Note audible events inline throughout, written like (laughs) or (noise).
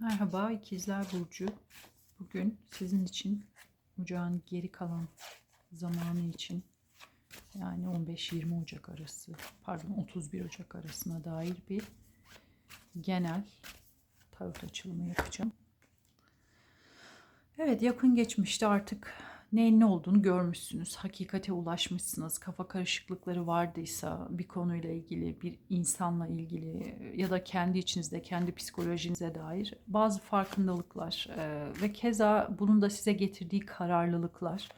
Merhaba İkizler Burcu. Bugün sizin için ocağın geri kalan zamanı için yani 15-20 Ocak arası pardon 31 Ocak arasına dair bir genel tarot açılımı yapacağım. Evet yakın geçmişte artık neyin ne olduğunu görmüşsünüz. Hakikate ulaşmışsınız. Kafa karışıklıkları vardıysa bir konuyla ilgili, bir insanla ilgili ya da kendi içinizde, kendi psikolojinize dair bazı farkındalıklar e, ve keza bunun da size getirdiği kararlılıklar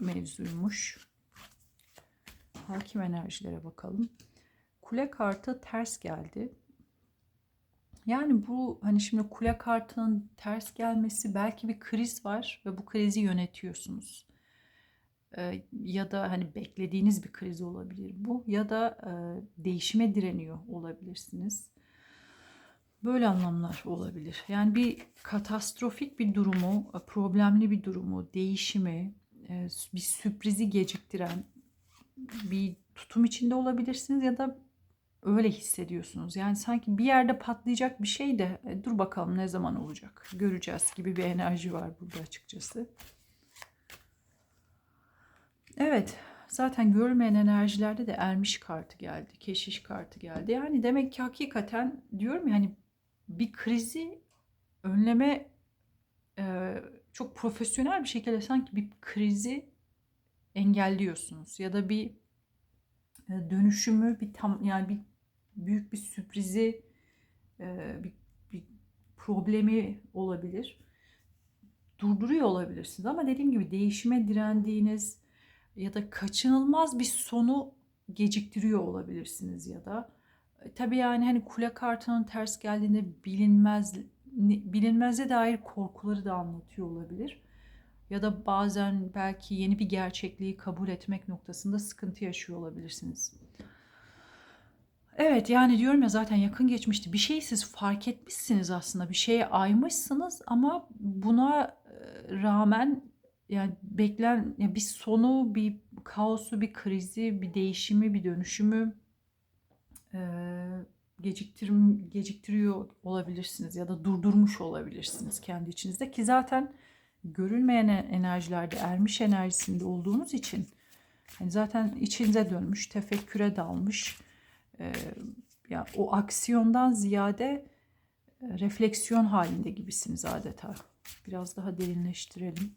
mevzuymuş. Hakim enerjilere bakalım. Kule kartı ters geldi. Yani bu hani şimdi kule kartının ters gelmesi belki bir kriz var ve bu krizi yönetiyorsunuz. Ee, ya da hani beklediğiniz bir kriz olabilir bu ya da e, değişime direniyor olabilirsiniz. Böyle anlamlar olabilir. Yani bir katastrofik bir durumu, problemli bir durumu, değişimi, e, bir sürprizi geciktiren bir tutum içinde olabilirsiniz ya da öyle hissediyorsunuz. Yani sanki bir yerde patlayacak bir şey de e, dur bakalım ne zaman olacak göreceğiz gibi bir enerji var burada açıkçası. Evet zaten görülmeyen enerjilerde de ermiş kartı geldi. Keşiş kartı geldi. Yani demek ki hakikaten diyorum ya hani bir krizi önleme e, çok profesyonel bir şekilde sanki bir krizi engelliyorsunuz ya da bir e, dönüşümü bir tam yani bir büyük bir sürprizi e, bir, bir problemi olabilir. Durduruyor olabilirsiniz ama dediğim gibi değişime direndiğiniz ya da kaçınılmaz bir sonu geciktiriyor olabilirsiniz ya da e, tabii yani hani kule kartının ters geldiğinde bilinmez bilinmeze dair korkuları da anlatıyor olabilir. Ya da bazen belki yeni bir gerçekliği kabul etmek noktasında sıkıntı yaşıyor olabilirsiniz. Evet yani diyorum ya zaten yakın geçmişti. Bir şeyi siz fark etmişsiniz aslında. Bir şeye aymışsınız ama buna rağmen yani beklen ya bir sonu, bir kaosu, bir krizi, bir değişimi, bir dönüşümü e, geciktir, geciktiriyor olabilirsiniz ya da durdurmuş olabilirsiniz kendi içinizde ki zaten görülmeyen enerjilerde ermiş enerjisinde olduğunuz için yani zaten içinize dönmüş, tefekküre dalmış e, ya o aksiyondan ziyade e, refleksiyon halinde gibisiniz adeta. Biraz daha derinleştirelim.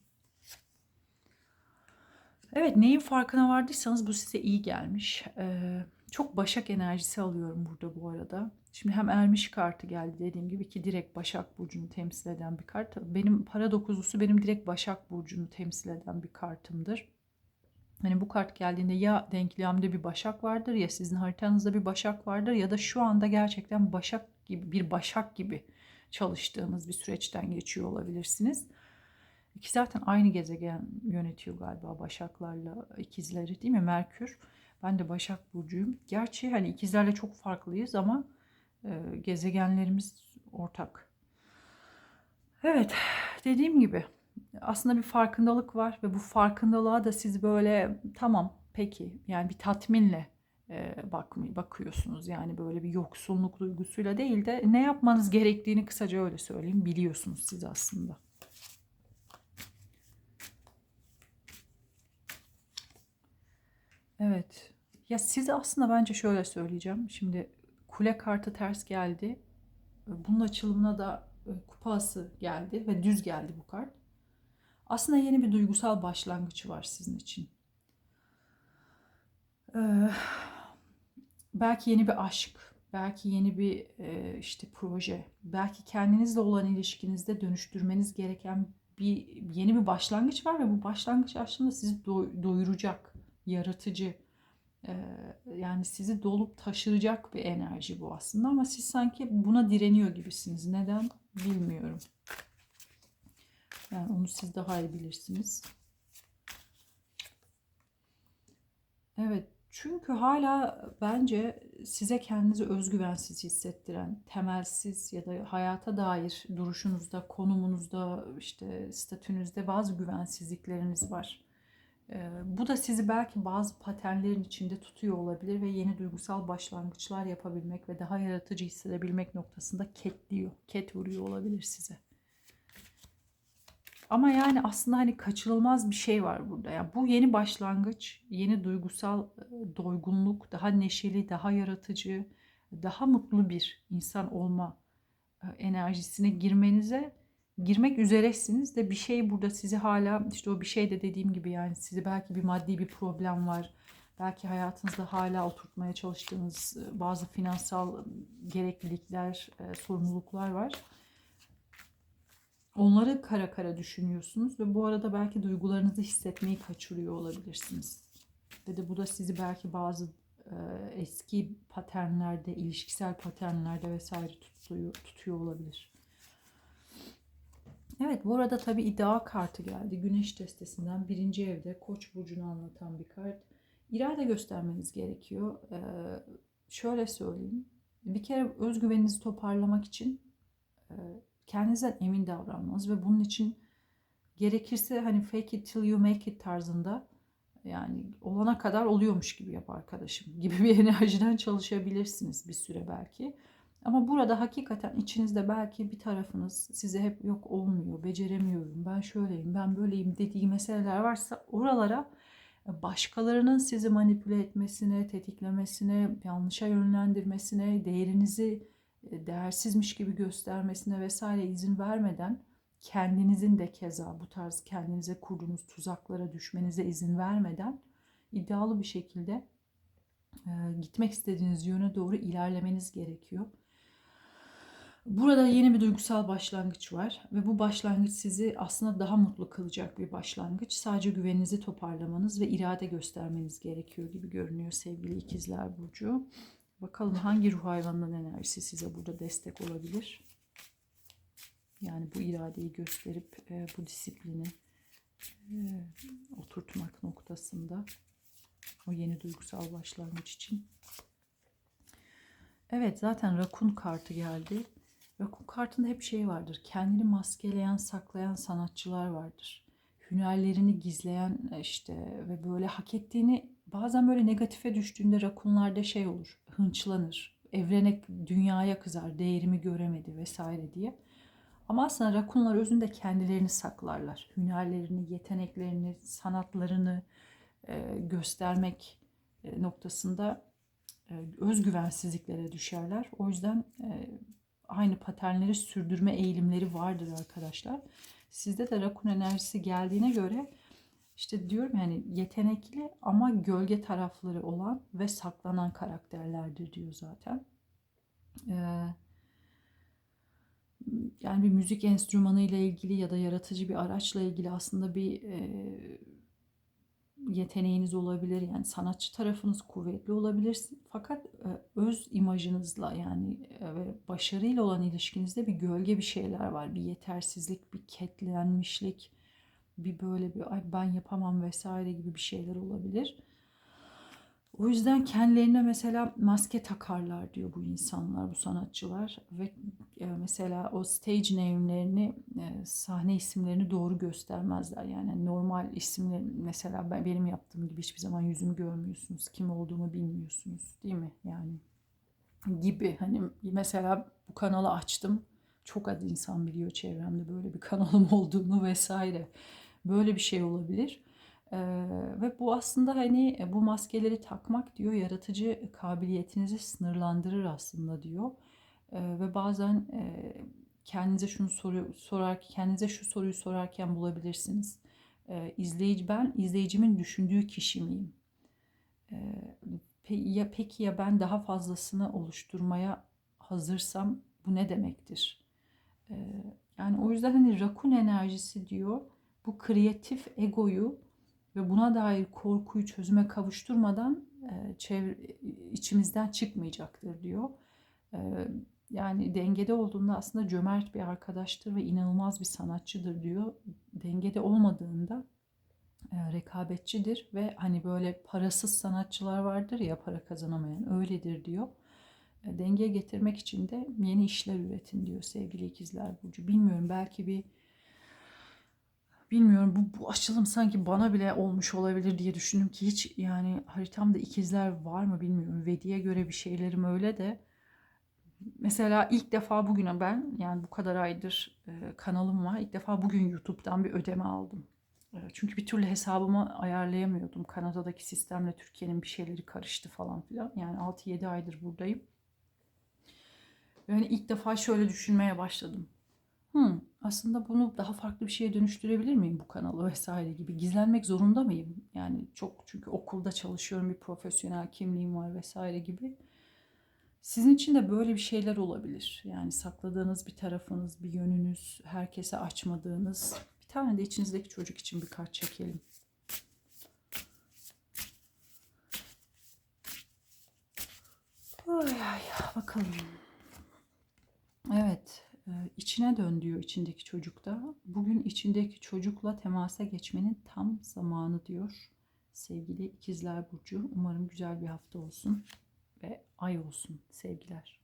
Evet neyin farkına vardıysanız bu size iyi gelmiş. Ee, çok başak enerjisi alıyorum burada bu arada. Şimdi hem ermiş kartı geldi dediğim gibi ki direkt Başak Burcu'nu temsil eden bir kart. Benim para dokuzusu benim direkt Başak Burcu'nu temsil eden bir kartımdır. Hani bu kart geldiğinde ya denklemde bir başak vardır ya sizin haritanızda bir başak vardır ya da şu anda gerçekten başak gibi bir başak gibi çalıştığınız bir süreçten geçiyor olabilirsiniz. İki zaten aynı gezegen yönetiyor galiba başaklarla ikizleri değil mi? Merkür. Ben de Başak Burcu'yum. Gerçi hani ikizlerle çok farklıyız ama e, gezegenlerimiz ortak. Evet dediğim gibi aslında bir farkındalık var ve bu farkındalığa da siz böyle tamam peki yani bir tatminle e, bak, bakıyorsunuz. Yani böyle bir yoksunluk duygusuyla değil de ne yapmanız gerektiğini kısaca öyle söyleyeyim biliyorsunuz siz aslında. Evet. Ya size aslında bence şöyle söyleyeceğim. Şimdi kule kartı ters geldi. Bunun açılımına da e, kupası geldi ve düz geldi bu kart. Aslında yeni bir duygusal başlangıç var sizin için. Ee, belki yeni bir aşk, belki yeni bir e, işte proje, belki kendinizle olan ilişkinizde dönüştürmeniz gereken bir yeni bir başlangıç var ve bu başlangıç aslında sizi doyuracak, yaratıcı, e, yani sizi dolup taşıracak bir enerji bu aslında ama siz sanki buna direniyor gibisiniz. Neden bilmiyorum. Yani onu siz daha iyi bilirsiniz. Evet. Çünkü hala bence size kendinizi özgüvensiz hissettiren, temelsiz ya da hayata dair duruşunuzda, konumunuzda, işte statünüzde bazı güvensizlikleriniz var. Ee, bu da sizi belki bazı paternlerin içinde tutuyor olabilir ve yeni duygusal başlangıçlar yapabilmek ve daha yaratıcı hissedebilmek noktasında ketliyor, ket vuruyor olabilir size. Ama yani aslında hani kaçırılmaz bir şey var burada. Yani bu yeni başlangıç, yeni duygusal doygunluk, daha neşeli, daha yaratıcı, daha mutlu bir insan olma enerjisine girmenize girmek üzeresiniz de bir şey burada sizi hala işte o bir şey de dediğim gibi yani sizi belki bir maddi bir problem var. Belki hayatınızda hala oturtmaya çalıştığınız bazı finansal gereklilikler, sorumluluklar var Onları kara kara düşünüyorsunuz ve bu arada belki duygularınızı hissetmeyi kaçırıyor olabilirsiniz. Ve de bu da sizi belki bazı e, eski paternlerde, ilişkisel paternlerde vesaire tutuyor, tutuyor olabilir. Evet bu arada tabi iddia kartı geldi. Güneş destesinden birinci evde koç burcunu anlatan bir kart. İrade göstermeniz gerekiyor. Ee, şöyle söyleyeyim. Bir kere özgüveninizi toparlamak için e, kendinizden emin davranmanız ve bunun için gerekirse hani fake it till you make it tarzında yani olana kadar oluyormuş gibi yap arkadaşım (laughs) gibi bir enerjiden çalışabilirsiniz bir süre belki. Ama burada hakikaten içinizde belki bir tarafınız size hep yok olmuyor, beceremiyorum, ben şöyleyim, ben böyleyim dediği meseleler varsa oralara başkalarının sizi manipüle etmesine, tetiklemesine, yanlışa yönlendirmesine, değerinizi değersizmiş gibi göstermesine vesaire izin vermeden kendinizin de keza bu tarz kendinize kurduğunuz tuzaklara düşmenize izin vermeden iddialı bir şekilde e, gitmek istediğiniz yöne doğru ilerlemeniz gerekiyor. Burada yeni bir duygusal başlangıç var ve bu başlangıç sizi aslında daha mutlu kılacak bir başlangıç. Sadece güveninizi toparlamanız ve irade göstermeniz gerekiyor gibi görünüyor sevgili ikizler burcu. Bakalım hangi ruh hayvanının enerjisi size burada destek olabilir. Yani bu iradeyi gösterip e, bu disiplini e, oturtmak noktasında o yeni duygusal başlangıç için. Evet zaten rakun kartı geldi. Rakun kartında hep şey vardır. Kendini maskeleyen, saklayan sanatçılar vardır. Hünerlerini gizleyen e, işte ve böyle hak ettiğini bazen böyle negatife düştüğünde rakunlarda şey olur. Hınçlanır. Evrene, dünyaya kızar. Değerimi göremedi vesaire diye. Ama aslında rakunlar özünde kendilerini saklarlar. Hünerlerini, yeteneklerini, sanatlarını e, göstermek e, noktasında e, özgüvensizliklere düşerler. O yüzden e, aynı paternleri sürdürme eğilimleri vardır arkadaşlar. Sizde de rakun enerjisi geldiğine göre işte diyorum yani yetenekli ama gölge tarafları olan ve saklanan karakterlerdir diyor zaten. Ee, yani bir müzik enstrümanı ile ilgili ya da yaratıcı bir araçla ilgili aslında bir e, yeteneğiniz olabilir. Yani sanatçı tarafınız kuvvetli olabilir. Fakat e, öz imajınızla yani e, ve başarıyla olan ilişkinizde bir gölge bir şeyler var. Bir yetersizlik, bir ketlenmişlik, bir böyle bir ay ben yapamam vesaire gibi bir şeyler olabilir. O yüzden kendilerine mesela maske takarlar diyor bu insanlar, bu sanatçılar ve e, mesela o stage name'lerini, e, sahne isimlerini doğru göstermezler. Yani normal isimler mesela ben benim yaptığım gibi hiçbir zaman yüzümü görmüyorsunuz, kim olduğumu bilmiyorsunuz, değil mi? Yani gibi hani mesela bu kanalı açtım. Çok az insan biliyor çevremde böyle bir kanalım (laughs) olduğunu vesaire. Böyle bir şey olabilir. Ee, ve bu aslında hani e, bu maskeleri takmak diyor yaratıcı kabiliyetinizi sınırlandırır aslında diyor. Ee, ve bazen e, kendinize şunu soru sorar kendinize şu soruyu sorarken bulabilirsiniz. Ee, izleyici ben izleyicimin düşündüğü kişi miyim? Ee, ya peki ya ben daha fazlasını oluşturmaya hazırsam bu ne demektir? Ee, yani o yüzden hani rakun enerjisi diyor bu kreatif egoyu ve buna dair korkuyu çözüme kavuşturmadan e, çevre, içimizden çıkmayacaktır diyor. E, yani dengede olduğunda aslında cömert bir arkadaştır ve inanılmaz bir sanatçıdır diyor. Dengede olmadığında e, rekabetçidir ve hani böyle parasız sanatçılar vardır ya para kazanamayan öyledir diyor. E, dengeye getirmek için de yeni işler üretin diyor sevgili ikizler burcu. Bilmiyorum belki bir bilmiyorum bu, bu açılım sanki bana bile olmuş olabilir diye düşündüm ki hiç yani haritamda ikizler var mı bilmiyorum. Vedi'ye göre bir şeylerim öyle de mesela ilk defa bugüne ben yani bu kadar aydır e, kanalım var. İlk defa bugün YouTube'dan bir ödeme aldım. E, çünkü bir türlü hesabımı ayarlayamıyordum. Kanada'daki sistemle Türkiye'nin bir şeyleri karıştı falan filan. Yani 6-7 aydır buradayım. Yani ilk defa şöyle düşünmeye başladım. Hmm, aslında bunu daha farklı bir şeye dönüştürebilir miyim bu kanalı vesaire gibi. Gizlenmek zorunda mıyım? Yani çok çünkü okulda çalışıyorum, bir profesyonel kimliğim var vesaire gibi. Sizin için de böyle bir şeyler olabilir. Yani sakladığınız bir tarafınız, bir yönünüz, herkese açmadığınız. Bir tane de içinizdeki çocuk için bir kart çekelim. Ay ay bakalım. İçine dön diyor içindeki çocukta. Bugün içindeki çocukla temasa geçmenin tam zamanı diyor. Sevgili ikizler Burcu, umarım güzel bir hafta olsun ve ay olsun sevgiler.